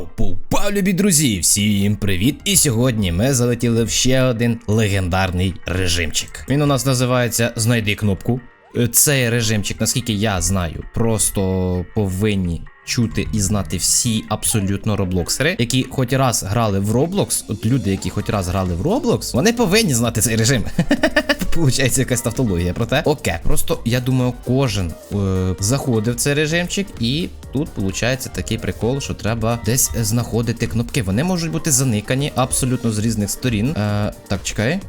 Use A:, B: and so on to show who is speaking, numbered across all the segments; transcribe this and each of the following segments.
A: Пау, пау, пау, любі друзі! Всім привіт! І сьогодні ми залетіли в ще один легендарний режимчик. Він у нас називається Знайди кнопку. Е, Цей режимчик, наскільки я знаю, просто повинні чути і знати всі абсолютно роблоксери, які хоч раз грали в Roblox. От люди, які хоч раз грали в Roblox, вони повинні знати цей режим. Получається якась тавтологія. Проте окей, просто я думаю, кожен е, заходив в цей режимчик, і тут виходить такий прикол, що треба десь знаходити кнопки. Вони можуть бути заникані абсолютно з різних сторін. Е, так, чекай.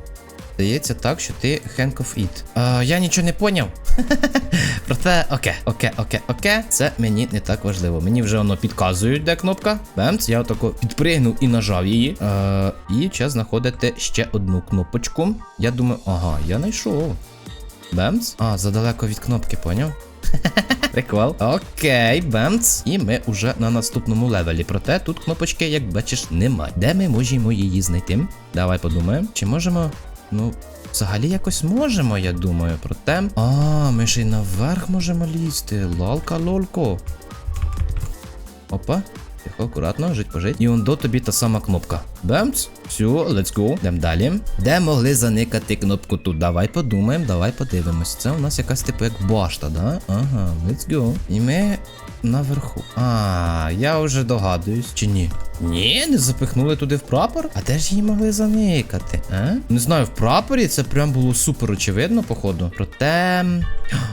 A: Здається так, що ти Hank of It. Е, я нічого не поняв. Проте, окей, окей, окей, окей. Це мені не так важливо. Мені вже воно підказують, де кнопка. Бемц, я отако підпригнув і нажав її. Е, і час знаходити ще одну кнопочку. Я думаю, ага, я знайшов. Бемц. А, задалеко від кнопки, поняв? Прикол. Окей, бемц. І ми уже на наступному левелі. Проте тут кнопочки, як бачиш, немає. Де ми можемо її знайти? Давай подумаємо. Чи можемо. Ну, взагалі якось можемо, я думаю. Проте. А, ми ще й наверх можемо лізти. Лалка-лолко. Опа. Тихо, акуратно, жить пожить. І он до тобі та сама кнопка. Бемц. Все, let's go. Йдем далі. Де могли заникати кнопку тут? Давай подумаємо, давай подивимось. Це у нас якась типу як башта, да? Ага, let's go. І ми наверху. А, я вже догадуюсь. Чи ні? Ні, не запихнули туди в прапор? А де ж її могли заникати? А? Не знаю, в прапорі це прям було супер очевидно, походу. Проте.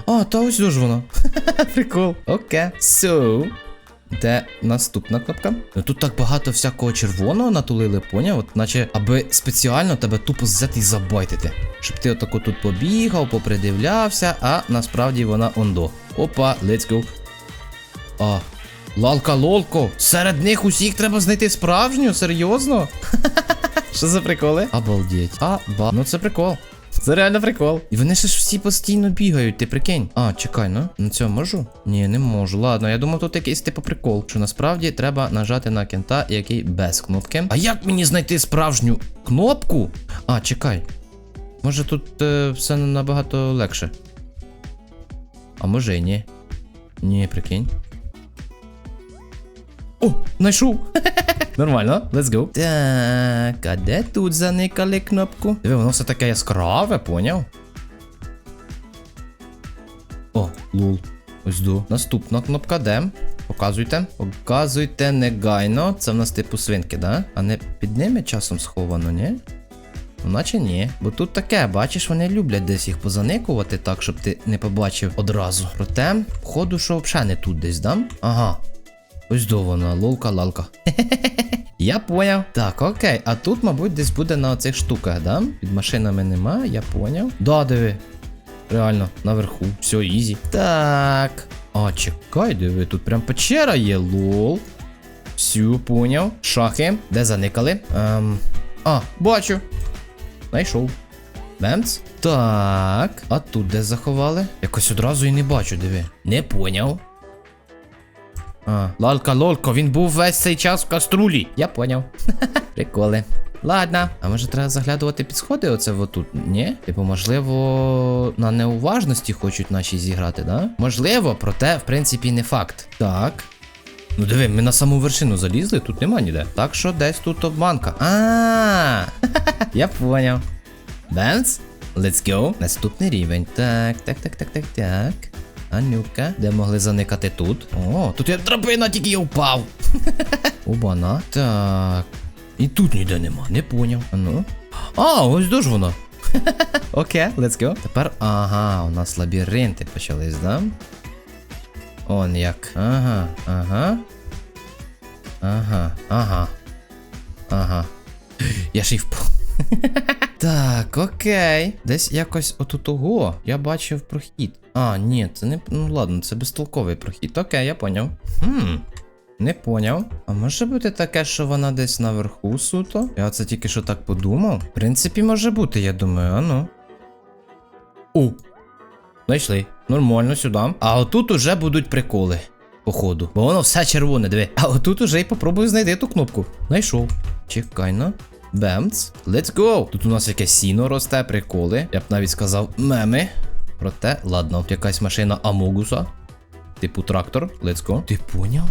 A: А, та ось ж вона. Прикол. Окей. So. Де наступна кнопка? Ну тут так багато всякого червоного натулили, поняв? От наче аби спеціально тебе тупо взяти і забайтити. Щоб ти отако тут побігав, попридивлявся, а насправді вона ондо. Опа, let's go. А, лалка лолко. Серед них усіх треба знайти справжню? Серйозно? Що за приколи? Обалдеть. А, ба. Ну це прикол. Це реально прикол. І вони ще ж всі постійно бігають, ти прикинь. А, чекай, ну. На цьому можу? Ні, не можу. Ладно, я думав, тут якийсь типу прикол. Що насправді треба нажати на кента, який без кнопки. А як мені знайти справжню кнопку? А, чекай. Може тут е, все набагато легше. А може і ні. Ні, прикинь. О, знайшов! Нормально, let's go. Так, а де тут заникали кнопку? Диви, воно все таке яскраве, поняв? О, лул. Ось до. Наступна кнопка де? Показуйте. Показуйте негайно. Це в нас типу свинки, да? А не під ними часом сховано, ні? Ну, наче ні. Бо тут таке, бачиш, вони люблять десь їх позаникувати так, щоб ти не побачив одразу. Проте, походу, що взагалі не тут десь, да? Ага. Ось до вона, лолка-лалка. Я поняв. Так, окей. А тут, мабуть, десь буде на оцих штуках, да? Під машинами нема, я поняв. Да, диви. Реально, наверху. Все, ізі. Так. А, чекай, диви, тут прям печера є, лол. Всю, поняв. Шахи. Де заникали? Ем. А, бачу. Знайшов. Бемц. Так. А тут де заховали? Якось одразу і не бачу, диви. Не поняв. А, лалка лолко, він був весь цей час в каструлі. Я поняв. Приколи. Ладно. А може треба заглядувати під сходи оце отут? Ні? Типу, можливо, на неуважності хочуть наші зіграти, да? Можливо, проте, в принципі, не факт. Так. Ну диви, ми на саму вершину залізли, тут нема ніде. Так що десь тут обманка. А, я поняв. Бенц? Let's go. Наступний рівень. Так, так, так, так, так, так. А ну-ка, де могли заникати тут? О, тут є драбина, тільки я впав. Обана. Так. І тут ніде нема, не поняв. Ну. А, ось де ж воно. Окей, let's go. Тепер, ага, у нас лабіринти почались, да? Он як. Ага, ага. Ага, ага. Ага. Я ще й впав. Так, окей. Десь якось отут ого. Я бачив прохід. А, ні, це не. Ну ладно, це безтолковий прохід. Окей, я поняв. Хм. Не поняв. А може бути таке, що вона десь наверху суто? Я це тільки що так подумав. В принципі, може бути, я думаю, а ну. О! Знайшли. Нормально сюди. А отут уже будуть приколи. Походу. Бо воно все червоне, диви. А отут уже й попробую знайти ту кнопку. Знайшов. Чекай ну. Бемц. Let's go! Тут у нас якесь сіно росте, приколи. Я б навіть сказав меми. Проте, ладно, якась машина Амогуса. Типу трактор. Let's go. Ти поняв?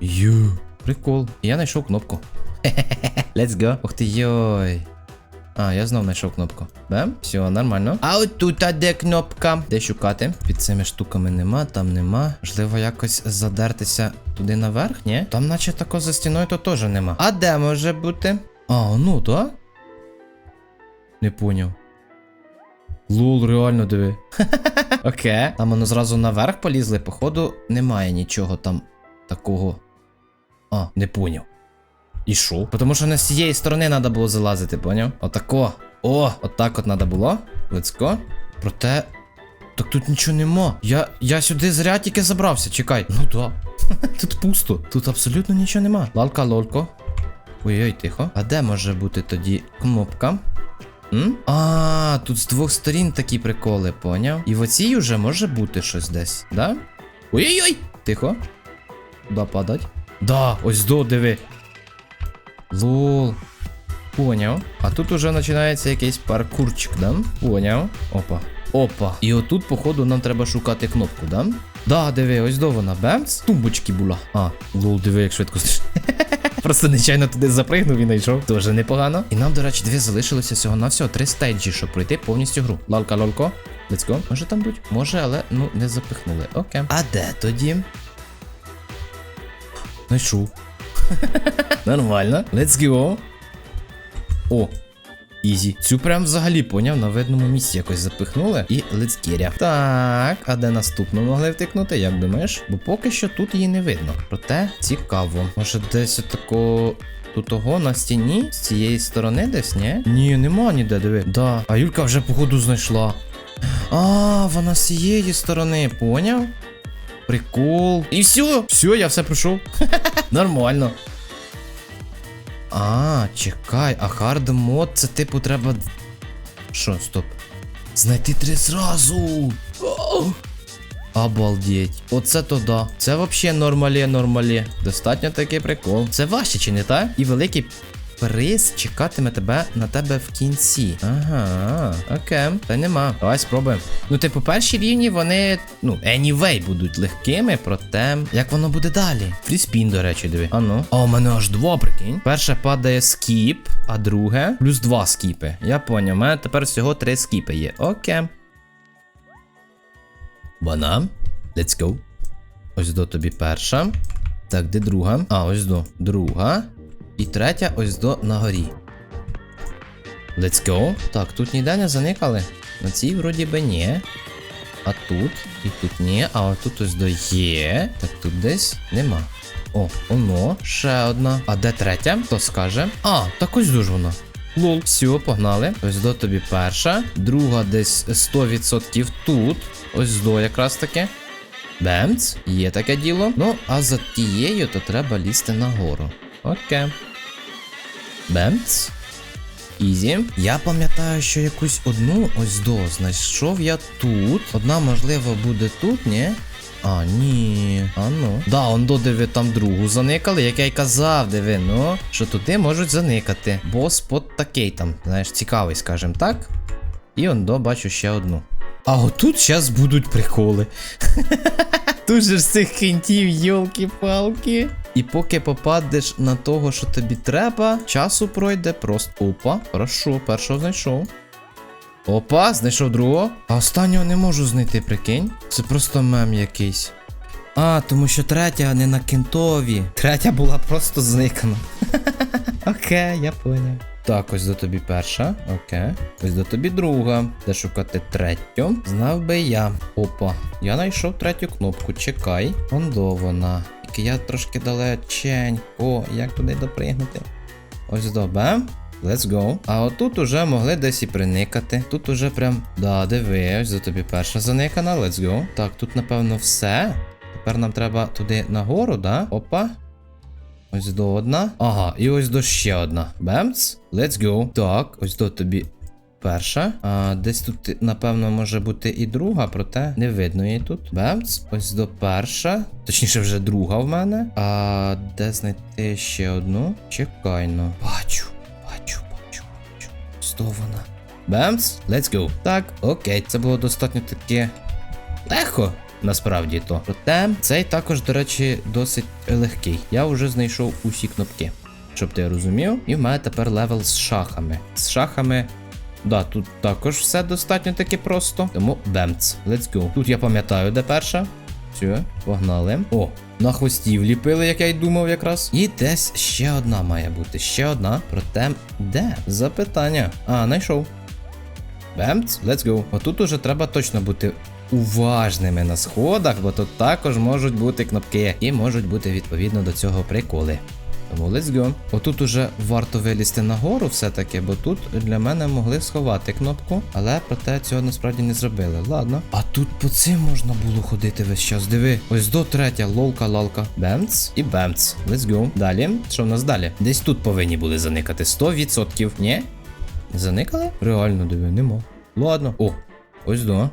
A: Ю. прикол. І я знайшов кнопку. Let's go. Ух ти йой. А, я знов знайшов кнопку. Бем, все, нормально. А от тут а де кнопка? Де шукати? Під цими штуками нема, там нема. Можливо, якось задертися туди наверх, ні? Там, наче тако за стіною, то теж нема. А де може бути? А, ну, то? Не поняв. Лол, реально диви. Окей. Там воно зразу наверх полізли, походу, немає нічого там такого. А, не поняв. І що? Тому що не з цієї сторони треба було залазити, поняв? Отако. О, отак от треба було. Let's go. Проте. Так тут нічого нема. Я я сюди зря тільки забрався, чекай. Ну да. Тут пусто. Тут абсолютно нічого нема. Лалка, лолько. Ой-ой, тихо. А де може бути тоді кнопка? М? А, тут з двох сторін такі приколи, поняв? І в оцій уже може бути щось десь, да? Ой-ой-ой! Тихо. Куда падать? Да, ось до, диви. Лол. Поняв. А тут уже починається якийсь паркурчик, да? Поняв. Опа. Опа. І отут, походу, нам треба шукати кнопку, да? Да, диви, ось до вона. Бемц. Тумбочки була. А, лол, диви, як швидко. Просто нечайно туди запригнув і знайшов. Дуже непогано. І нам, до речі, дві залишилося всього на всього три стейджі, щоб пройти повністю гру. Лалка, лолко. Let's go. Може там будь? Може, але ну не запихнули. Окей. А де тоді? Знайшов. Нормально. Let's go. О. Ізі. Цю прям взагалі поняв, на видному місці якось запихнули. І get. Так, а де наступну могли втикнути, як думаєш? Бо поки що тут її не видно. Проте цікаво. Може десь отако. Тут того на стіні з цієї сторони десь, ні? Ні, нема ніде, диви. Да. А Юлька вже походу знайшла. А, вона з цієї сторони, поняв? Прикол. І все. Все, я все пройшов. Нормально. А, чекай, а хард мод це типу треба. Що, стоп. Знайти три зразу. Обалдеть. Оце то да. Це вообще нормалі, нормалі. Достатньо такий прикол. Це важче, чи не так? І великий приз чекатиме тебе на тебе в кінці. Ага, окей, та нема. Давай спробуємо. Ну, типу, перші рівні вони, ну, anyway, будуть легкими, проте. Як воно буде далі? Фріспін, до речі, диви. А ну. А у мене аж два, прикинь. Перше падає скіп, а друге плюс два скіпи. Я поняв, у мене тепер всього три скіпи є. Окей. Вона. Let's go. Ось до тобі перша. Так, де друга? А, ось до. Друга. І третя ось до на горі. Let's go. Так, тут ніде не заникали. На цій вроді би ні. А тут, і тут ні, а отут ось до є. Так тут десь нема. О, оно, ще одна. А де третя? Хто скаже? А, так ось дуже вона. Лол, все, погнали. Ось до тобі перша. Друга десь 100% тут. Ось до якраз таки. Бемц, є таке діло. Ну, а за тією то треба лізти нагору. Окей. Бемц. Ізі. Я пам'ятаю, що якусь одну ось до знайшов я тут. Одна, можливо, буде тут, ні? А, ні. А ну. Да, он до диви там другу заникали, як я й казав, диви, ну, що туди можуть заникати. Бо спот такий там, знаєш, цікавий, скажем так. І он до бачу ще одну. А отут зараз будуть приколи. Тут же ж цих кінтів, йолки-палки. І поки попадеш на того, що тобі треба, часу пройде просто. Опа, хорошо, першого знайшов. Опа, знайшов другого. А останнього не можу знайти, прикинь. Це просто мем якийсь. А, тому що третя не на кентові. Третя була просто зникана. Окей, я поняв. Так, ось до тобі перша. Окей. Ось до тобі друга. Де шукати третю? Знав би я. Опа. Я знайшов третю кнопку. Чекай. Ондо вона. Тільки я трошки далеченько. Як туди допригнути? Ось до бем. Let's go. А отут уже могли десь і приникати. Тут уже прям. Да, диви, ось до тобі перша заникана. Let's go. Так, тут, напевно, все. Тепер нам треба туди нагору, да? Опа. Ось до одна. Ага, і ось до ще одна. Бемц. Let's go. Так, ось до тобі перша. А, десь тут, напевно, може бути і друга, проте не видно її тут. Бемц. Ось до перша. Точніше, вже друга в мене. А де знайти ще одну? Чекайно. Бачу, бачу, бачу, бачу. Ось до вона. Бемц. Let's go. Так, окей, це було достатньо таке. Легко. Насправді то. Проте цей також, до речі, досить легкий. Я вже знайшов усі кнопки, щоб ти розумів. І в мене тепер левел з шахами. З шахами. Да, тут також все достатньо таки просто. Тому бемц. Let's go. Тут я пам'ятаю, де перша. Все, погнали. О, на хвості вліпили, як я й думав якраз. І десь ще одна має бути. Ще одна. Проте, де? Запитання. А, знайшов. Бемц, let's go. Отут уже треба точно бути уважними на сходах, бо тут також можуть бути кнопки, і можуть бути відповідно до цього приколи. Тому let's go. Отут уже варто вилізти нагору все-таки, бо тут для мене могли сховати кнопку, але проте цього насправді не зробили. Ладно. А тут по цим можна було ходити весь час. Диви. Ось до третя, лолка, лалка. Бемц і бемц. Let's go. Далі. Що в нас далі? Десь тут повинні були заникати 100%. Ні? Заникали? Реально, диви, нема. Ладно. О, ось до.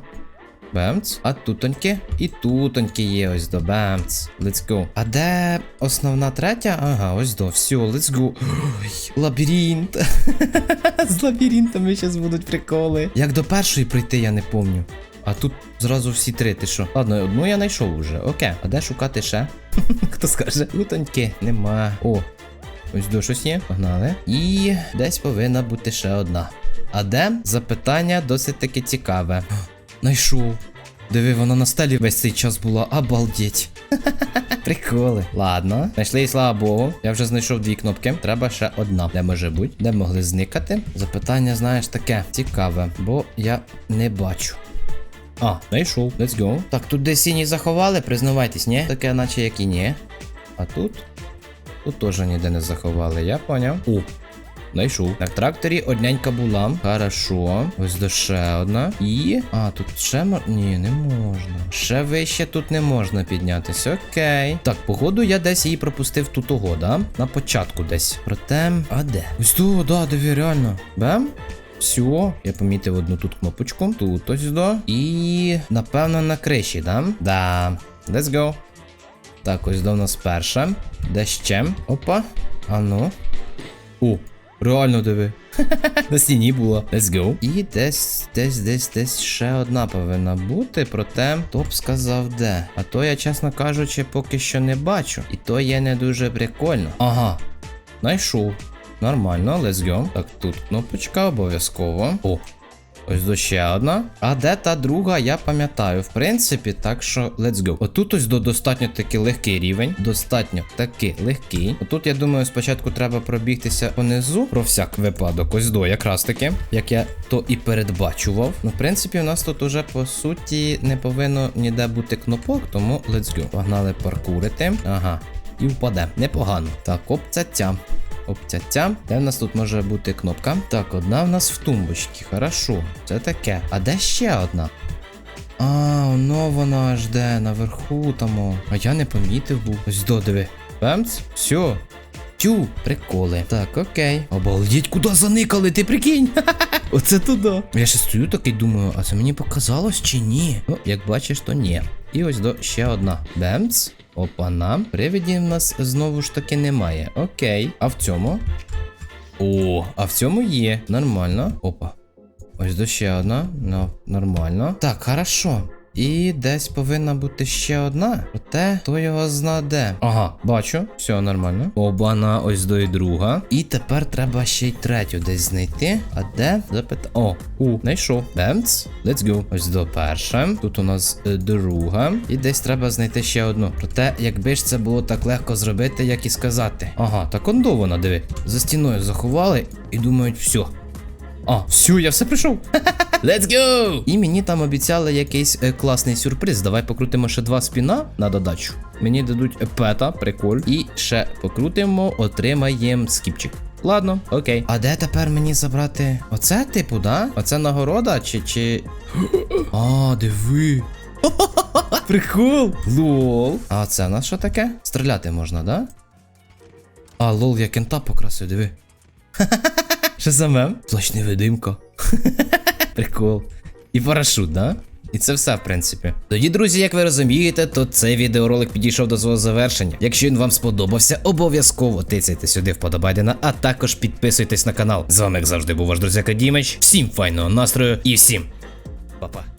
A: Бемц. А тутоньки. І тутоньки є ось до бемц. Let's go. А де основна третя? Ага, ось до. Все, let's go. Ой, лабіринт. З лабіринтами зараз будуть приколи. Як до першої прийти, я не помню. А тут зразу всі три, ти що? Ладно, одну я знайшов уже. Окей. А де шукати ще? Хто скаже? Тутоньки. Нема. О, Ось до щось є. Погнали. І десь повинна бути ще одна. А де? Запитання досить таки цікаве. Найшов. Диви, вона на стелі весь цей час була. Обалдеть. Приколи. Ладно. Знайшли і слава Богу. Я вже знайшов дві кнопки. Треба ще одна. Де може бути? Де могли зникати? Запитання, знаєш, таке цікаве, бо я не бачу. А, знайшов. Let's go. Так, тут десь сині заховали, признавайтесь, ні? Таке, наче як і ні. А тут? Тут теж ніде не заховали, я поняв. О, знайшов. На тракторі одненька була. Хорошо. Ось до ще одна. І. А, тут ще мо... Ні, не можна. Ще вище тут не можна піднятися. Окей. Так, походу, я десь її пропустив тут того, да? На початку десь. Проте. А де? Ось тут, да, диви, реально. Бем? Все, я помітив одну тут кнопочку. Тут ось до. І. Напевно, на криші, да? Да. Let's go. Так, ось до нас перша. Де ще? Опа. А ну. Реально диви. На стіні була. Let's go. І десь, десь, десь, десь ще одна повинна бути, проте хто б сказав де. А то я, чесно кажучи, поки що не бачу. І то є не дуже прикольно. Ага. Знайшов. Нормально, let's go. Так, тут кнопочка обов'язково. О, Ось до ще одна. А де та друга, я пам'ятаю. В принципі, так що let's go. Отут ось до достатньо таки легкий рівень. Достатньо таки легкий. Отут, я думаю, спочатку треба пробігтися понизу. Про всяк випадок. Ось до, якраз таки. Як я то і передбачував. Ну, в принципі, у нас тут уже по суті не повинно ніде бути кнопок, тому let's go. Погнали паркурити. Ага. І впаде. Непогано. Так, обцяця. Обцяця. Де в нас тут може бути кнопка? Так, одна в нас в тумбочці. Хорошо. Це таке. А де ще одна? А, воно вона аж де, наверху тому. А я не помітив був. Ось додиви. Бемц? Все. Тю, приколи. Так, окей. Обалдіть, куди заникали, ти прикинь? Оце туди. Я ще стою такий думаю, а це мені показалось чи ні? Ну, як бачиш, то ні. І ось до ще одна. Бемц. Опана. Привідів у нас знову ж таки немає. Окей. А в цьому? О, а в цьому є. Нормально. Опа. Ось до ще одна. Ну, нормально. Так, хорошо. І десь повинна бути ще одна. Проте, хто його зна де. Ага, бачу. Все нормально. Обана, ось до і друга. І тепер треба ще й третю десь знайти. А де? Запита. О, у, знайшов. Бемц. Let's go. Ось до перша. Тут у нас е, друга. І десь треба знайти ще одну. Проте, якби ж це було так легко зробити, як і сказати. Ага, так он до вона, диви. За стіною заховали і думають, все. А, все, я все прийшов. Let's go! І мені там обіцяли якийсь е, класний сюрприз. Давай покрутимо ще два спіна на додачу. Мені дадуть пета, приколь. І ще покрутимо, отримаємо скіпчик. Ладно, окей. А де тепер мені забрати? Оце, типу, да? Оце нагорода чи. чи. А, диви. Прикол. Лол. А це у нас що таке? Стріляти можна, да? А, лол, я кента покрасив, диви. Що за мем? Плащ невидимка. Прикол. І парашут, да? І це все, в принципі. Тоді, друзі, як ви розумієте, то цей відеоролик підійшов до свого завершення. Якщо він вам сподобався, обов'язково тицяйте сюди вподобайдена, а також підписуйтесь на канал. З вами, як завжди, був ваш друзяка Дімич. Всім файного настрою і всім па-па.